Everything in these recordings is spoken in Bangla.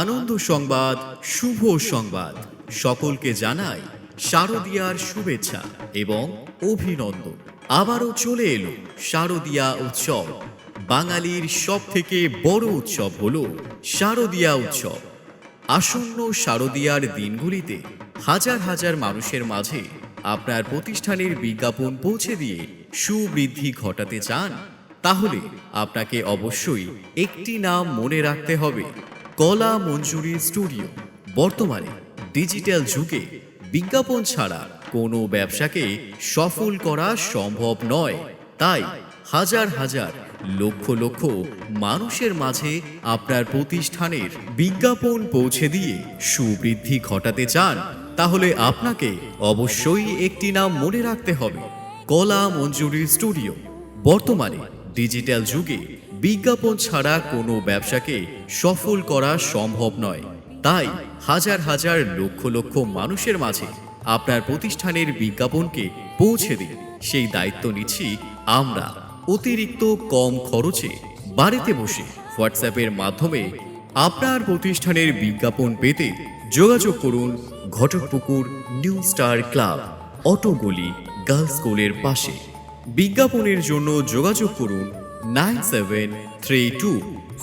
আনন্দ সংবাদ, শুভ সংবাদ। সকলকে জানাই শারদিয়ার শুভেচ্ছা এবং অভিনন্দন। আবারও চলে এলো শারদিয়া উৎসব। বাঙালির সব থেকে বড় উৎসব হল শারদিয়া উৎসব। আসন্ন শারদিয়ার দিনগুলিতে হাজার হাজার মানুষের মাঝে আপনার প্রতিষ্ঠানের বিজ্ঞাপন পৌঁছে দিয়ে সুবৃদ্ধি ঘটাতে চান, তাহলে আপনাকে অবশ্যই একটি নাম মনে রাখতে হবে। কলা মঞ্জুরি স্টুডিও। বর্তমানে ডিজিটাল যুগে বিজ্ঞাপন ছাড়া কোনো ব্যবসাকে সফল করা সম্ভব নয়। তাই হাজার হাজার, লক্ষ লক্ষ মানুষের মাঝে আপনার প্রতিষ্ঠানের বিজ্ঞাপন পৌঁছে দিয়ে সুবৃদ্ধি ঘটাতে চান, তাহলে আপনাকে অবশ্যই একটি নাম মনে রাখতে হবে। কলা মঞ্জুরি স্টুডিও। বর্তমানে ডিজিটাল যুগে বিজ্ঞাপন ছাড়া কোনো ব্যবসাকে সফল করা সম্ভব নয়। তাই হাজার হাজার লক্ষ লক্ষ মানুষের মাঝে আপনার প্রতিষ্ঠানের বিজ্ঞাপনকে পৌঁছে দিন। সেই দায়িত্ব নিচ্ছি আমরা। অতিরিক্ত কম খরচে বাড়িতে বসে হোয়াটসঅ্যাপের মাধ্যমে আপনার প্রতিষ্ঠানের বিজ্ঞাপন পেতে যোগাযোগ করুন ঘটকপুকুর নিউ স্টার ক্লাব, অটোগলি গার্লস স্কুলের পাশে। বিজ্ঞাপনের জন্য যোগাযোগ করুন nine seven three two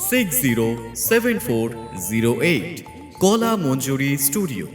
six zero seven four zero eight, Kala Manjuri studio.